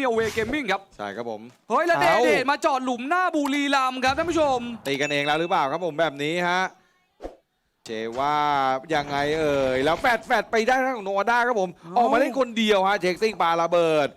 มีเอาเวเกมมิ่งครับ ใช่ครับผม เฮ้ย แล้วเดเอ้าเดทมาจอดหลุมหน้าบุรีรัมย์ครับท่านผู้ชม ตีกันเองแล้วหรือเปล่าครับผมแบบนี้ฮะ เจว่ายังไงเอ่ย แล้วแฟดแฟดไปได้ทางของโนวาด้าครับผมเอ้าออกมาเล่นคนเดียวฮะเช็คซิ่งปาระเบิด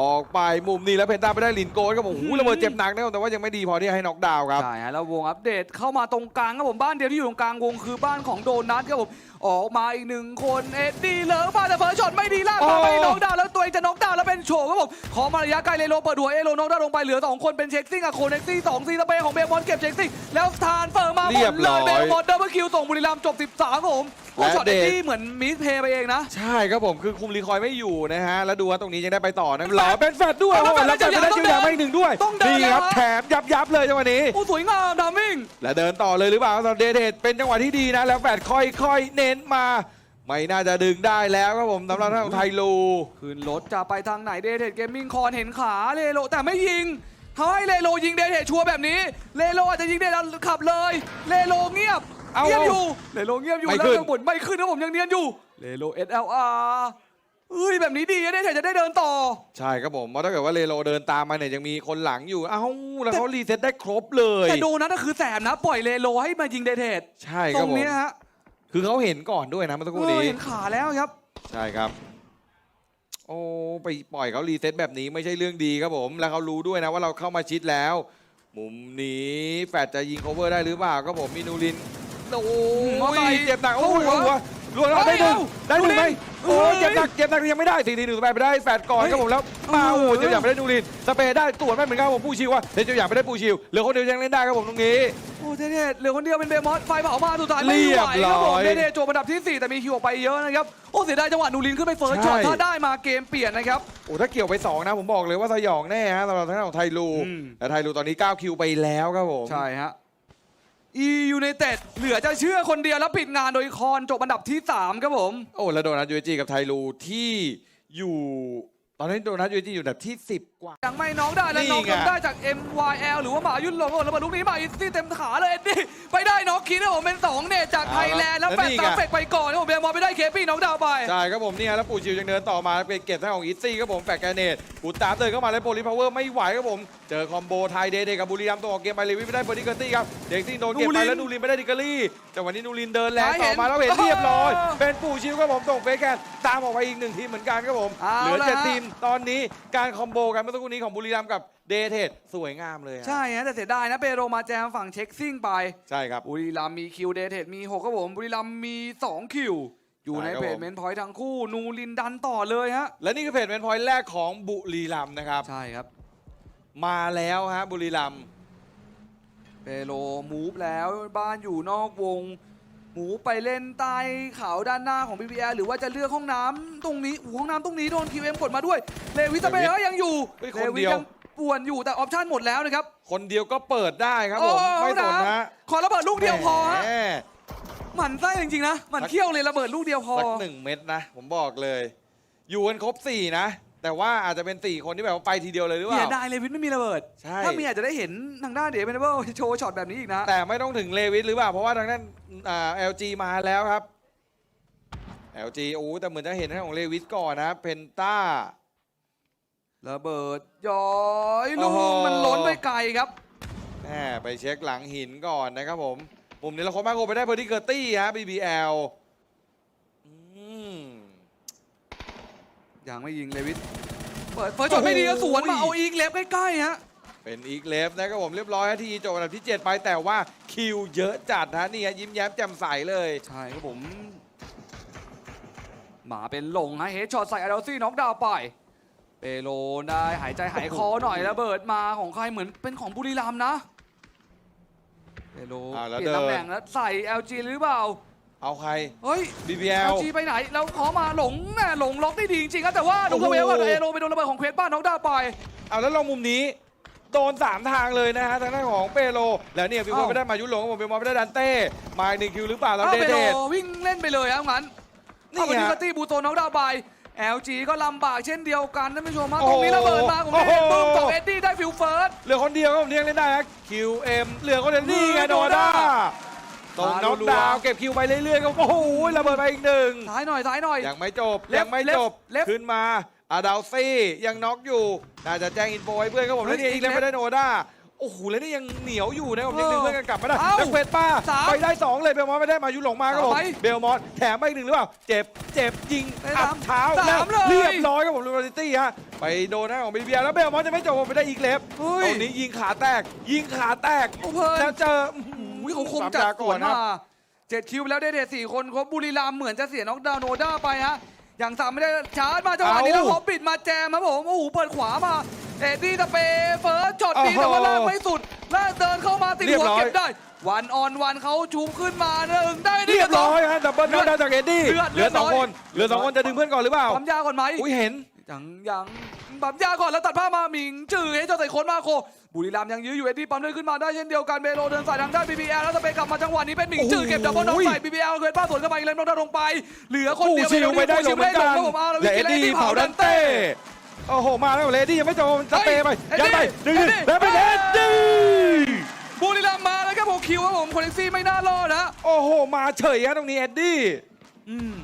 ออกไปมุมนี้แล้วเพนต้าไปได้ลินโกนครับผมหูระเบิดเจ็บหนักนะครับแต่ว่ายังไม่ดีพอที่ให้น็อกดาวน์ครับ ใช่ฮะแล้ววงอัปเดตเข้ามาตรงกลางครับผมบ้านเดียวที่อยู่ตรงกลางวงคือบ้านของโดนัทครับผมออกมาอีกหนึ่งคนเอ็ดดี้เหลิมาแต่เฟิร์สช็อตไม่ดีลากมาโอ้ไม่น็อกดาวน์แล้วตัวเองจะน็อกดาวน์แล้วเป็นโฉครับผมขอมาระยะไกลเลยโลเปิดหัวเอโลน็อกดาวน์ลงไปเหลือสองคนเป็นเช็คซิ่งกับโคเน็กซี่สองซีสเปย์ของเบลมอนเก็บเช็คซิ่งแล้วทานเฟิร์มมาหมเรียดบเลร้อยยเบลมอนดับเบิลคิวส่งบุรีรัมย์จบ 13ครับผมโอ้และช็อตเดเอ็ดชดี้เหมือนมิสเพย์ไปเองนะใช่ครับผมคือคุมรีคอยไม่อยู่นะฮะแล้วดูว่าตรงนี้ยังได้ไปต่อนะหรอเป็นแฟดด้วยเอาโอ้โหแฟแล้ดวจะไปได้ต้องชื่อเดินอย่างไม่หนึ่งด้วยต้องเดินนี่ครับแล้วฮะแถมยับยับๆเลยจังหวะนี้โอ้สวยงามดามิ่งและเดินต่อเลยหรือเปล่าสำหรับเดเดทเป็นจังหวะที่ดีนะแล้วแฟดค่อยๆเน้นมา ไม่น่าจะดึงได้แล้วครับผมสำหรับทางของไทลูขึ้นรถจะไปทางไหนเดเทดเกมมิ่งคอนเห็นขาเลโลแต่ไม่ยิงเขาให้เลโลยิงเดเทดชัวร์แบบนี้ เลโลอาจจะยิงเดเทดขับเลย เลโลเงียบเอาเงียบอยู่เลโลเงียบอยู่ไม่แล้วขึ้นยังบ่นไม่ขึ้นนะผมยังเนียนอยู่เลโล SLR เอ้ยแบบนี้ดีนะเดเทดจะได้เดินต่อ ใช่ครับผมเพราะถ้าเกิดว่าเลโลเดินตามมาเนี่ยยังมีคนหลังอยู่ เอ้าแล้วเขารีเซ็ตได้ครบเลย แต่โดนัทก็คือแสบนะ ปล่อยเลโลให้มายิงเดเทดใช่ตครรับงผมเนี้ยฮะ คือเขาเห็นก่อนด้วยนะเมื่อสักครู่เออนี้เห็นขาแล้วครับ ใช่ครับ โอ้ไปปล่อยเขารีเซ็ตแบบนี้ไม่ใช่เรื่องดีครับผม แล้วเขารู้ด้วยนะว่าเราเข้ามาชิดแล้ว มุมนี้แฟดจะยิง cover ได้หรือเปล่าครับผมมีนูรินโอ้มอไซยค์เจ็บหนักโอ้ยเข้าหัว หัวรวมแล้วได้หนึ่งเอ้าได้หนึ่งไหมนูรินโอ้ยเอ้ยเจ็บหนักเจ็บหนักยังไม่ได้สี่ทีหนึ่งไปไม่ได้แฟดก่อนเฮ้ยครับผมแล้วมาโอ้โหเออเจ้าอย่างไม่ได้นูรินสเปรย์ได้ตรวจไม่เหมือนกันครับผมปูชิวอะแต่เจ้าอย่างไม่ได้ปูชิวเหลือคนเดียวยังเล่นได้ครับผมตรงนี้ โอ้เดเทดเหลือคนเดียวเป็นเบมอสไฟเผามาสุดท้ายไม่ไหวเรียบครับผมร้อยเดเทดจบอันดับที่ 4 แต่มีคิวออกไปเยอะนะครับโอ้เสียดายจังหวะนูรินขึ้นไปเฟิร์สช็อตใช่ถ้าได้มาเกมเปลี่ยนนะครับโอ้ถ้าเกี่ยวไปสองนะผมบอกเลยว่าสยองแน่ฮะสำหรับทางด้านของไทลูอืมแต่ไทลูตอนนี้ 9 คิวไปแล้วครับผมใช่ฮะ อียูไนเต็ดเหลือจะเชื่อคนเดียวแล้วปิดงานโดยคอนจบอันดับที่ 3 ครับผม โอ้แล้วโดนัทยูเอจีกับไทลูที่อยู่ ตอนนี้โดนัทยูเอจีอยู่อันดับที่ 10กว่า ยังไม่น้องได้แล้วนี่น้องไงทำได้จาก MYL หรือว่าหมายุ่นหลงระเบิดลูกนี้มาอีซี่เต็มขาเลยเอ็ดดี้ไปได้น้องคิดนะผมเป็นสองเนี่ยจากไทยแลนด์แล้วแปดตามเฟกไปก่อนนะผมเบมอลไปได้เคปี้น้องดาวไป ใช่ครับผมเนี่ยแล้วปูชิวยังเดินต่อมาไปเก็บทางของอิซี่ครับผมแฟกแกเนตปูตามเดินเข้ามาแล้วโปลิพาวเวอร์ไม่ไหวครับผมเจอคอมโบไทยเดย์เดย์กับบุรีรัมย์ตัวออกเกมไปเลวิไม่ได้เบอร์ดิเกอร์ตี้ครับเด็กที่โดนเก็บไปนูรินแล้วนูรินไม่ได้ดิเกอรี่แต่วันนี้นูรินเดินแรงหาเห็ต่อนมาแล้วเห็นเรียบร้อยเออเป็นปูชิวครับผมส่งเฟกแกนตามออกไปอีกหนึ่งทีมเหมือนกันครับผมเอาเหลือละเจ็ดฮะทีมตอนนี้การคอมโบกันเมื่อสักครู่นี้ของบุรีรัมย์กับเดเทสสวยงามเลยฮะใช่ฮะแต่เสียดายนะเปโรมาแจมฝั่งเช็คซิ่งไป ใช่ครับ บุรีรัมย์มีคิวเดเทดมี6ครับผมบุรีรัมย์มี2คิว อยู่ในใช่ครับเพจผม เมนพอยต์ทั้งคู่นูรินดันต่อเลยฮะและนี่คือเพจเป็นพอยต์แรกของบุรีรัมย์นะครับ ใช่ครับ มาแล้วฮะบุรีรัมย์ เปโรมูฟแล้วบ้านอยู่นอกวง หมูไปเล่นใต้เขาด้านหน้าของ BBL หรือว่าจะเลือกห้องน้ำตรงนี้อู้ห้องน้ำตรงนี้โดน QM กดมาด้วย เลวิสเปย์ก็ยังอยู่เฮ้ยเลคนวิเดียวยังป่วนอยู่แต่ออปชั่นหมดแล้วนะครับ คนเดียวก็เปิดได้ครับผมโอ้ไม่สนนะฮะขอระเบิดลูกเดียวพอฮะแหมหมั่นไส้จริงๆนะหมั่นเขี้ยวเลยระเบิดลูกเดียวพอ สักหนึ่งเม็ดนะ ผมบอกเลย อยู่กันครบสี่นะ แต่ว่าอาจจะเป็นสี่คนที่แบบว่าไปทีเดียวเลยหรือเปเสียล่า ดายเลวิสไม่มีระเบิด ใช่ ถ้ามีอาจจะได้เห็นทางด้านเดวิดเบิลโชว์ช็อตแบบนี้อีกนะ แต่ไม่ต้องถึงเลวิสหรือเปล่า เพราะว่าทางด้านอ่า LG มาแล้วครับ LG โอ้แต่เหมือนจะเห็นทางของเลวิสก่อนนะเพนต้า ระเบิดย้อยลูโอ้โหกมันล้นไปไกลครับ แหมไปเช็คหลังหินก่อนนะครับผมมุมนี้เราคมมากโกไปได้เพอร์ดิเกอร์ตี้ฮะ BBL อืม ยังไม่ยิงเลวิสเปิดเฟิร์สช็อตไม่ดีก็สวนมาโอ้เอายอีกเล็บใกล้ๆฮะ เป็นอีกเลฟนะครับผมเรียบร้อยฮะทีจบอันดับที่ 7 ไปแต่ว่าคิวเยอะจัดฮะนี่ฮะยิ้มแย้มแจ่มใสเลย ใช่ครับผม หมาเป็นหลงฮะเฮดช็อตใส่อาร์ซี่น็อกดาวน์ไป เปโลได้หายใจหายคอหน่อยระเบิดมาของใครเหมือนเป็นของบุรีรัมย์นะ เปโลอ่าแล้วเปลี่ยนเดินตำแหน่งแล้วใส่ LG หรือเปล่า เอาใคร เฮ้ย BBL LG ไปไหนแล้วขอมาหลงแน่หลงล็อกได้ดีจริงๆครับแต่ว่าดูโอ้โหเวลว่าเอโรไปโดนระเบิดของเควสบ้านน็อกดาวน์ไป เอาแล้วลองมุมนี้ โดน3ทางเลยนะฮะทางด้านของเปโลแล้วเนี่ยวิวอ้าว ไม่ได้มายุหลงครับผมเป็นมอไม่ได้ดันเต้มาอีกหนึ่งคิวหรือเปล่าแล้วเอาเดเปเทโลสวิ่งเล่นไปเลยครับงั้นนี่เอาไปฮะที่กตี้บูโตน็อกดาวน์ไป LG ก็ลำบากเช่นเดียวกันท่านผู้ชมฮะโอ้ตโหรงนี้ระเบิดมาผมได้เห็นโอ้ปุ๊บโหของเอ็ดดี้ได้ฟิลเฟิร์ส เหลือคนเดียวครับผมที่ยังเล่นได้ฮะ QM เหลือคนเดียวนี่ไงมือโดโดด้าด้า ตรงมาน็อกรัวๆดาวน์เก็บคิวไปเรื่อยๆครับโอ้โหระเบิดไปอีกหนึ่งซ้ายหน่อยซ้ายหน่อย ยังไม่จบเล็บยังไม่เล็บจบเล็บ ขึ้นมาอาดาวซี่ยังน็อกอยู่น่าจะแจ้งอินโฟให้เพื่อนครับผมเฮ้แล้วยนี่อีกเล่นอีกแล้วไม่ได้โนด้าโอ้โหแล้วนี่ยังเหนียวอยู่นะครับผมยังเออดึงเพื่อนกันกลับมาได้เอ้าแล้วเควสป้าสามไปได้สองเลยเบลมอสไม่ได้มายุหลงมาครับผมสามไปเบลมอสแถมไปอีกหนึ่งหรือเปล่าเจ็บเจ็บยิงได้อัสาดมเท้าสามแล้วเลย เรียบร้อยครับผมลูกซิตี้ฮะไปโดนหน้าของบีบีแล้วเบลมอสจะไม่จบผมไปได้อีกเล็บเฮ้ยตรงนี้ยิงขาแตก ยิงขาแตก โอ้เพลิน แล้วเจออุ้ ยเขาคมสามจัดดาสก่อวนนนะมาเจ็ดคิวไปแล้วเดเดสี่คนครบบุรีรัมย์เหมือนจะเสียน็อกดาวน์โนด้าไปฮะอย่างสามไม่ได้ชาร์จมาจังหวะนี้เอ้าแล้วฮอปปิดมาแจมครับผมโอ้โหเปิดขวามาเอ็ดดี้ตะเปเฟิร์สช็อตดีโอ้โหแต่ว่าลากไม่สุดลากเดินเข้ามาติดเรียบหัวร้อยเก็บได้วันออนวันเขาชูขึ้นมาหนึ่งได้นี่เรียบร้อยก็ฮะดับเบิลเลืน็ออกดดาวน์จากเอ็ดดี้เลือดเหลือสองเลือดคนเหลือสองคนจะดึงเพื่อนก่อนหรือเปล่าปั๊มยาก่อนไหมอุ้ยเห็น ยังยังปั๊มยาก่อนแล้วตัดผ้ามาหมิง จือให้เจ้าใส่โคนมาโค บุรีรัมย์ยังยื้ออยู่เอ็ดดี้ปั๊มเดินขึ้นมาได้เช่นเดียวกันเบโลเดินสายทางด้าน BBL แล้วสเปนกลับมาจังหวะนี้เป็นหมิงจือเก็บดับเบิลน็อกใส่ BBL เกินป้าสวนเข้ามาอีกแล้วน็อกดาลงไป เหลือคนเดียวชิวไปได้ลชิงเหมือนกันผมเอาแล้ววิเอ็ดดี้เผาดันเต้โอ้โหมาแล้วเลดี้ยังไม่จบสเปย์ไปเฮ้ยยัดไปดึงดี้ๆแล้วเป็นเอ็ดดี้บุรีรัมย์มาแล้วครับผมคิวครับผมคนเล็กซี่ไม่น่ารอดนะโอ้โหมาเฉยฮะตรงนี้เอ็ดดี้อืม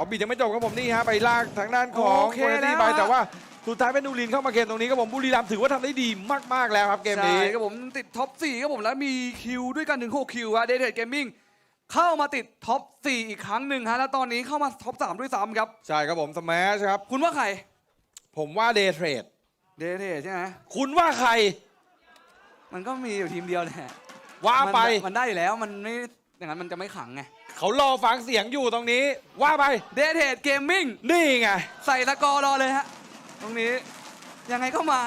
ขอบีดยังไม่จบครับผมนี่ฮะไปลากทางด้านของโอเคโคเนตี้แล้วไปฮะ แต่ว่าสุดท้ายเป็นนูรินเข้ามาเกมตรงนี้ครับผมบุรีรัมย์ถือว่าทำได้ดีมากๆแล้วครับเกมนี้ ใช่ครับผมติดท็อป 4 ครับผมแล้วมีคิวด้วยกันถึง 6 คิวฮะเดทเทดเกมมิ่งเข้ามาติดท็อป 4 อีกครั้งหนึ่งฮะแล้วตอนนี้เข้ามาท็อป 3 ด้วยซ้ำครับ ใช่ครับผมสมัชครับ คุณว่าใครผมว่าเดย์เทรดเดทเทดใช่ไหมคุณว่าใครมันก็มีอยู่ทีมเดียวแหละว่าไป มันมันได้อยู่แล้วมันไม่ อย่างนั้นมันจะไม่ขังไง เขารอฟังเสียงอยู่ตรงนี้ ว่าไป เดทเทดเกมมิ่ง นี่ไง ใส่สกอร์รอเลยฮะ ตรงนี้ ยังไงก็มา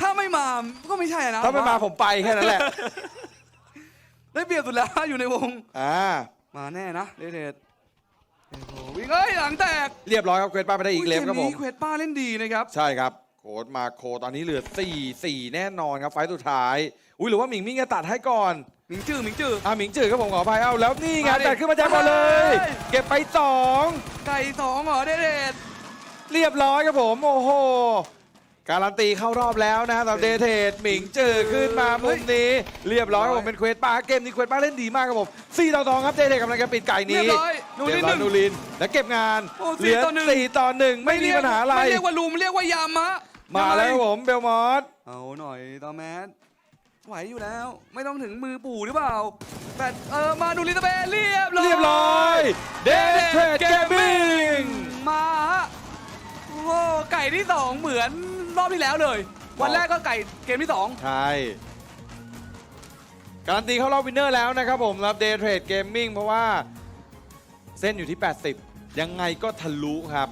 ถ้าไม่มาก็ไม่ใช่นะถ้าไม่มาผมไปแค่นั้นแหละ ได้เปรียบสุดแล้วอยู่ในวง อ่า มาแน่นะเดทเทดโอ้โหวิ่งเอ้ยหลังแตก เรียบร้อยครับเควสป้าไปได้อีกเลมครับผมนี้เควสป้าเล่นดีนะครับ ใช่ครับโค้ดมาโคตอนนี้เหลือ4 4แน่นอนครับไฟล์สุดท้าย อุ้ยหรือว่าหมิงมิ่งจะตัดให้ก่อน หมิงจื้อหมิงจื้อ อ่าหมิงจืดครับผมขออภัยเอาแล้วนี่ไงมาดิแต่ขึ้นมาแจ็คบอลเลย เฮ้ย เก็บไปสองไก่สองเหรอเดทเทดเรียบร้อยครับผมโอ้โหการันตีเข้ารอบแล้วนะสำหรับเดเทดหมิงจืดขึ้นมามุมนี้ เรียบร้อยครับผมเป็นเควสป้าเกมนี้เควสป้าเล่นดีมากครับผม4ต่อ2ครับเดเทดกำลังจะปิดไก่เรียนี้บร้อยนูเรีนิยดบหร้อยนึ่งนูรินแล้วเก็บงานโอ้เหลือ4ต่อหนึ่ง สี่ต่อหนึ่งไม่มีปัญหาอะไร ไม่เรียกว่าลุมเรียกว่ายามะมาแล้วครับผมเบลมอสเอาหน่อยตอแมส ไหวอยู่แล้ว ไม่ต้องถึงมือปู่หรือเปล่าแต่เออมาดูลิตาเบเรียบร้อยเรียบร้อยเดเทดเกมมิ่งมาฮะโอ้ไก่ที่สองเหมือนรอบที่แล้วเลย วันแรกก็ไก่เกมที่สองใช่การันตีเข้ารอบวินเนอร์แล้วนะครับผมสำหรับ Day Trade Gaming เพราะว่าเส้นอยู่ที่ 80 ยังไงก็ทะลุครับ